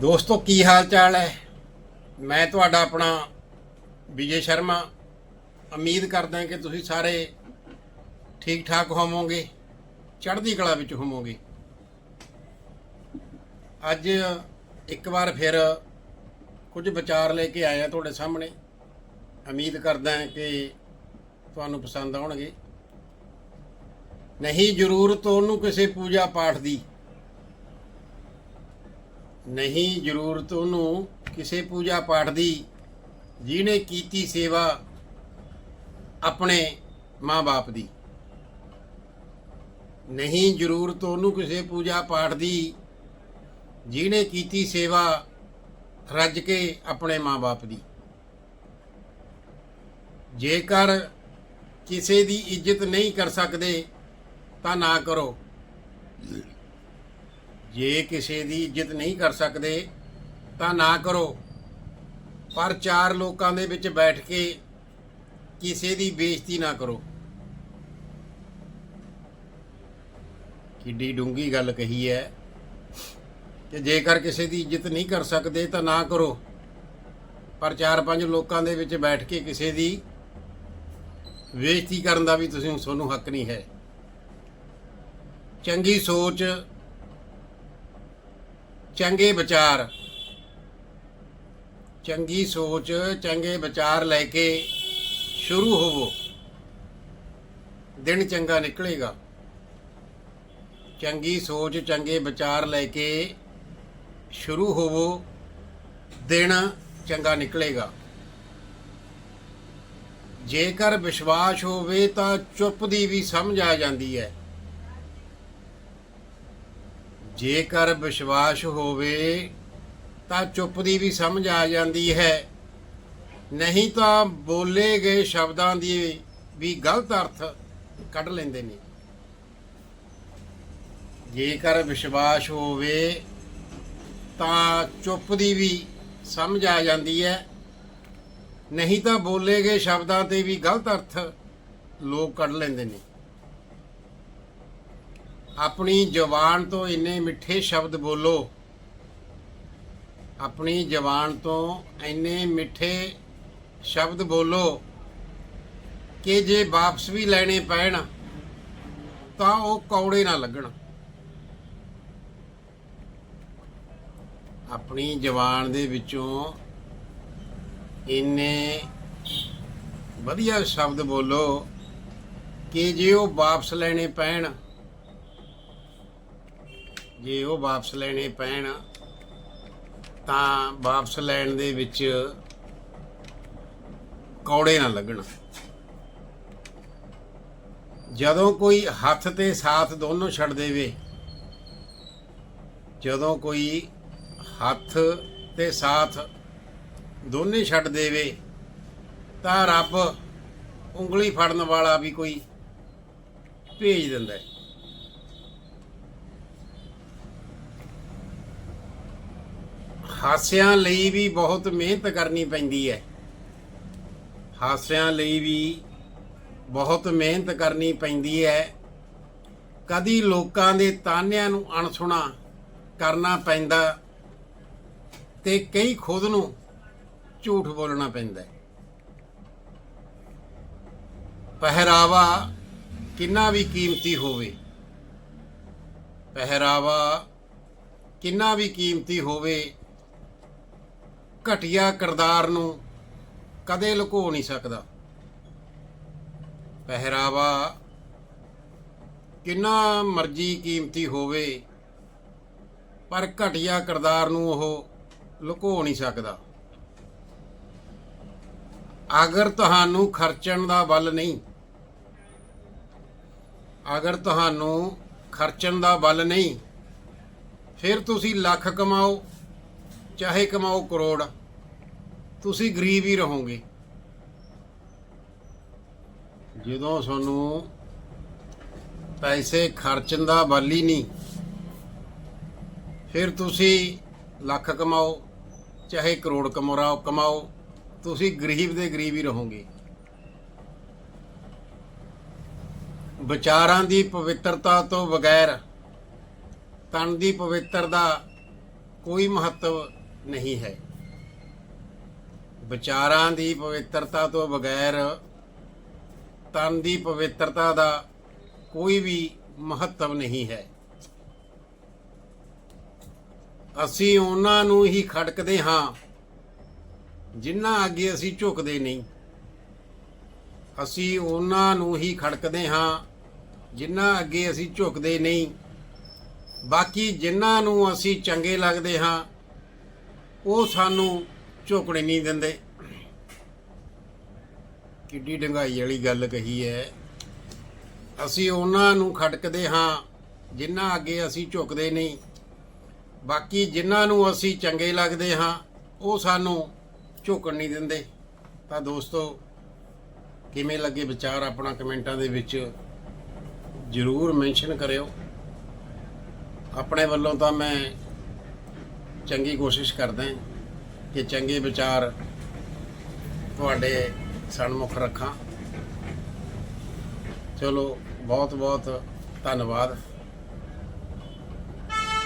ਦੋਸਤੋ, ਕੀ ਹਾਲ ਚਾਲ ਹੈ? ਮੈਂ ਤੁਹਾਡਾ ਆਪਣਾ ਵਿਜੇ ਸ਼ਰਮਾ। ਉਮੀਦ ਕਰਦਾ ਕਿ ਤੁਸੀਂ ਸਾਰੇ ਠੀਕ ਠਾਕ ਹੋਵੋਗੇ, ਚੜ੍ਹਦੀ ਕਲਾ ਵਿੱਚ ਹੋਵੋਗੇ। ਅੱਜ ਇੱਕ ਵਾਰ ਫਿਰ ਕੁਝ ਵਿਚਾਰ ਲੈ ਕੇ ਆਇਆ ਤੁਹਾਡੇ ਸਾਹਮਣੇ। ਉਮੀਦ ਕਰਦਾ ਕਿ ਤੁਹਾਨੂੰ ਪਸੰਦ ਆਉਣਗੇ। ਨਹੀਂ, ਜ਼ਰੂਰਤ ਉਹਨੂੰ ਕਿਸੇ ਪੂਜਾ ਪਾਠ ਦੀ। ਨਹੀਂ ਜ਼ਰੂਰਤ ਉਹਨੂੰ ਕਿਸੇ ਪੂਜਾ ਪਾਠ ਦੀ, ਜਿਹਨੇ ਕੀਤੀ ਸੇਵਾ ਆਪਣੇ ਮਾਂ-ਬਾਪ ਦੀ। ਨਹੀਂ ਜ਼ਰੂਰਤ ਉਹਨੂੰ ਕਿਸੇ ਪੂਜਾ ਪਾਠ ਦੀ, ਜਿਹਨੇ ਕੀਤੀ ਸੇਵਾ ਰੱਜ ਕੇ ਆਪਣੇ ਮਾਂ-ਬਾਪ ਦੀ। ਜੇਕਰ ਕਿਸੇ ਦੀ ਇੱਜ਼ਤ ਨਹੀਂ ਕਰ ਸਕਦੇ, ਤਾਂ ਨਾ ਕਰੋ। ਜੇ ਕਿਸੇ ਦੀ ਇੱਜ਼ਤ ਨਹੀਂ ਕਰ ਸਕਦੇ, ਤਾਂ ਨਾ ਕਰੋ। ਪਰ ਚਾਰ ਲੋਕਾਂ ਦੇ ਵਿੱਚ ਬੈਠ ਕੇ ਕਿਸੇ ਦੀ ਬੇਇੱਜ਼ਤੀ ਨਾ ਕਰੋ। ਕਿੱਡੀ ਡੂੰਗੀ ਗੱਲ ਕਹੀ ਹੈ ਕਿ ਜੇਕਰ ਕਿਸੇ ਦੀ ਇੱਜ਼ਤ ਨਹੀਂ ਕਰ ਸਕਦੇ, ਤਾਂ ਨਾ ਕਰੋ। ਪਰ ਚਾਰ ਪੰਜ ਲੋਕਾਂ ਦੇ ਵਿੱਚ ਬੈਠ ਕੇ ਕਿਸੇ ਦੀ ਬੇਇੱਜ਼ਤੀ ਕਰਨ ਦਾ ਵੀ ਤੁਸੀਂ, ਤੁਹਾਨੂੰ ਹੱਕ ਨਹੀਂ ਹੈ। ਚੰਗੀ ਸੋਚ ਚੰਗੇ ਵਿਚਾਰ। ਚੰਗੀ ਸੋਚ, ਚੰਗੇ ਵਿਚਾਰ ਲੈ ਕੇ ਸ਼ੁਰੂ ਹੋਵੋ। ਦਿਨ ਚੰਗਾ ਨਿਕਲੇਗਾ। ਚੰਗੀ ਸੋਚ, ਚੰਗੇ ਵਿਚਾਰ ਲੈ ਕੇ ਸ਼ੁਰੂ ਹੋਵੋ। ਦਿਨ ਚੰਗਾ ਨਿਕਲੇਗਾ। ਜੇਕਰ ਵਿਸ਼ਵਾਸ ਹੋਵੇ ਤਾਂ ਚੁੱਪ ਦੀ ਵੀ ਸਮਝ ਆ ਜਾਂਦੀ ਹੈ। ਜੇਕਰ ਵਿਸ਼ਵਾਸ ਹੋਵੇ ਤਾਂ ਚੁੱਪ ਦੀ ਵੀ ਸਮਝ ਆ ਜਾਂਦੀ ਹੈ। ਨਹੀਂ ਤਾਂ ਬੋਲੇ ਗਏ ਸ਼ਬਦਾਂ ਦੀ ਵੀ ਗਲਤ ਅਰਥ ਕੱਢ ਲੈਂਦੇ ਨੇ। ਜੇਕਰ ਵਿਸ਼ਵਾਸ ਹੋਵੇ ਤਾਂ ਚੁੱਪ ਦੀ ਵੀ ਸਮਝ ਆ ਜਾਂਦੀ ਹੈ। ਨਹੀਂ ਤਾਂ ਬੋਲੇ ਗਏ ਸ਼ਬਦਾਂ ਤੇ ਵੀ ਗਲਤ ਅਰਥ ਲੋਕ ਕੱਢ ਲੈਂਦੇ ਨੇ। ਆਪਣੀ ਜ਼ੁਬਾਨ ਤੋਂ ਇੰਨੇ ਮਿੱਠੇ ਸ਼ਬਦ ਬੋਲੋ। ਆਪਣੀ ਜ਼ੁਬਾਨ ਤੋਂ ਇੰਨੇ ਮਿੱਠੇ ਸ਼ਬਦ ਬੋਲੋ ਕਿ ਜੇ ਵਾਪਸ ਵੀ ਲੈਣੇ ਪੈਣ, ਤਾਂ ਉਹ ਕੌੜੇ ਨਾ ਲੱਗਣ। ਆਪਣੀ ਜ਼ੁਬਾਨ ਦੇ ਵਿੱਚੋਂ ਇੰਨੇ ਵਧੀਆ ਸ਼ਬਦ ਬੋਲੋ ਕਿ ਜੇ ਉਹ ਵਾਪਸ ਲੈਣੇ ਪੈਣ ਜੇ ਉਹ ਵਾਪਸ ਲੈਣੇ ਪੈਣ, ਤਾਂ ਵਾਪਸ ਲੈਣ ਦੇ ਵਿੱਚ ਕੌੜੇ ਨਾ ਲੱਗਣ। ਜਦੋਂ ਕੋਈ ਹੱਥ ਤੇ ਸਾਥ ਦੋਨੋਂ ਛੱਡ ਦੇਵੇ, ਜਦੋਂ ਕੋਈ ਹੱਥ ਤੇ ਸਾਥ ਦੋਨੇ ਛੱਡ ਦੇਵੇ, ਤਾਂ ਰੱਬ ਉਂਗਲੀ ਫੜਨ ਵਾਲਾ ਵੀ ਕੋਈ ਭੇਜ ਦਿੰਦਾ ਹੈ। ਹਾਸਿਆਂ ਲਈ ਵੀ ਬਹੁਤ ਮਿਹਨਤ ਕਰਨੀ ਪੈਂਦੀ ਹੈ। ਹਾਸਿਆਂ ਲਈ ਵੀ ਬਹੁਤ ਮਿਹਨਤ ਕਰਨੀ ਪੈਂਦੀ ਹੈ। ਕਦੀ ਲੋਕਾਂ ਦੇ ਤਾਨਿਆਂ ਨੂੰ ਅਣਸੁਣਾ ਕਰਨਾ ਪੈਂਦਾ ਤੇ ਕਈ ਖੁਦ ਨੂੰ ਝੂਠ ਬੋਲਣਾ ਪੈਂਦਾ ਪਹਿਰਾਵਾ ਕਿੰਨਾ ਵੀ ਕੀਮਤੀ ਹੋਵੇ, ਪਹਿਰਾਵਾ ਕਿੰਨਾ ਵੀ ਕੀਮਤੀ ਹੋਵੇ ਘਟੀਆ ਕਿਰਦਾਰ ਨੂੰ ਕਦੇ ਲੁਕੋ ਨਹੀਂ ਸਕਦਾ। ਪਹਿਰਾਵਾ ਕਿੰਨਾ ਮਰਜ਼ੀ ਕੀਮਤੀ ਹੋਵੇ, ਪਰ ਘਟੀਆ ਕਿਰਦਾਰ ਨੂੰ ਉਹ ਲੁਕੋ ਨਹੀਂ ਸਕਦਾ। ਅਗਰ ਤੁਹਾਨੂੰ ਖਰਚਣ ਦਾ ਬਲ ਨਹੀਂ, ਅਗਰ ਤੁਹਾਨੂੰ ਖਰਚਣ ਦਾ ਬਲ ਨਹੀਂ, ਫਿਰ ਤੁਸੀਂ ਲੱਖ ਕਮਾਓ, ਚਾਹੇ ਕਮਾਓ ਕਰੋੜ। ਤੁਸੀਂ ਗਰੀਬ ਹੀ ਰਹੋਗੇ। ਜਦੋਂ ਤੁਹਾਨੂੰ ਪੈਸੇ ਖਰਚਣ ਦਾ ਬਲ ਹੀ ਨਹੀਂ, ਫਿਰ ਤੁਸੀਂ ਲੱਖ ਕਮਾਓ, ਚਾਹੇ ਕਰੋੜ ਕਮਾਓ ਕਮਾਓ, ਤੁਸੀਂ ਗਰੀਬ ਦੇ ਗਰੀਬ ਹੀ ਰਹੋਗੇ। ਵਿਚਾਰਾਂ ਦੀ ਪਵਿੱਤਰਤਾ ਤੋਂ ਬਗੈਰ ਤਨ ਦੀ ਪਵਿੱਤਰਤਾ ਕੋਈ ਮਹੱਤਵ ਨਹੀਂ ਹੈ। ਵਿਚਾਰਾਂ ਦੀ ਪਵਿੱਤਰਤਾ ਤੋਂ ਬਗੈਰ, ਤਨ ਦੀ ਪਵਿੱਤਰਤਾ ਦਾ ਕੋਈ ਵੀ ਮਹੱਤਵ ਨਹੀਂ ਹੈ। ਅਸੀਂ ਉਹਨਾਂ ਨੂੰ ਹੀ ਖੜਕਦੇ ਹਾਂ, ਜਿਨ੍ਹਾਂ ਅੱਗੇ ਅਸੀਂ ਝੁਕਦੇ ਨਹੀਂ। ਅਸੀਂ ਉਹਨਾਂ ਨੂੰ ਹੀ ਖੜਕਦੇ ਹਾਂ, ਜਿਨ੍ਹਾਂ ਅੱਗੇ ਅਸੀਂ ਝੁਕਦੇ ਨਹੀਂ। ਬਾਕੀ ਜਿਨ੍ਹਾਂ ਨੂੰ ਅਸੀਂ ਚੰਗੇ ਲੱਗਦੇ ਹਾਂ, ਉਹ ਸਾਨੂੰ ਝੁਕਣੇ ਨਹੀਂ ਦਿੰਦੇ। ਕਿੱਡੀ ਡੰਗਾਈ ਵਾਲੀ ਗੱਲ ਕਹੀ ਹੈ। ਅਸੀਂ ਉਹਨਾਂ ਨੂੰ ਖੜਕਦੇ ਹਾਂ, ਜਿਨ੍ਹਾਂ ਅੱਗੇ ਅਸੀਂ ਝੁਕਦੇ ਨਹੀਂ। ਬਾਕੀ ਜਿਨ੍ਹਾਂ ਨੂੰ ਅਸੀਂ ਚੰਗੇ ਲੱਗਦੇ ਹਾਂ, ਉਹ ਸਾਨੂੰ ਝੁਕਣ ਨਹੀਂ ਦਿੰਦੇ। ਤਾਂ ਦੋਸਤੋ, ਕਿਵੇਂ ਲੱਗੇ ਵਿਚਾਰ ਆਪਣਾ ਕਮੈਂਟਾਂ ਦੇ ਵਿੱਚ ਜਰੂਰ ਮੈਂਸ਼ਨ ਕਰਿਓ। ਆਪਣੇ ਵੱਲੋਂ ਤਾਂ ਮੈਂ ਚੰਗੀ ਕੋਸ਼ਿਸ਼ ਕਰਦਾ ਹਾਂ। ਕਿ ਚੰਗੇ ਵਿਚਾਰ ਤੁਹਾਡੇ ਸਨਮੁਖ ਰੱਖਾਂ। ਚਲੋ ਬਹੁਤ ਬਹੁਤ ਧੰਨਵਾਦ।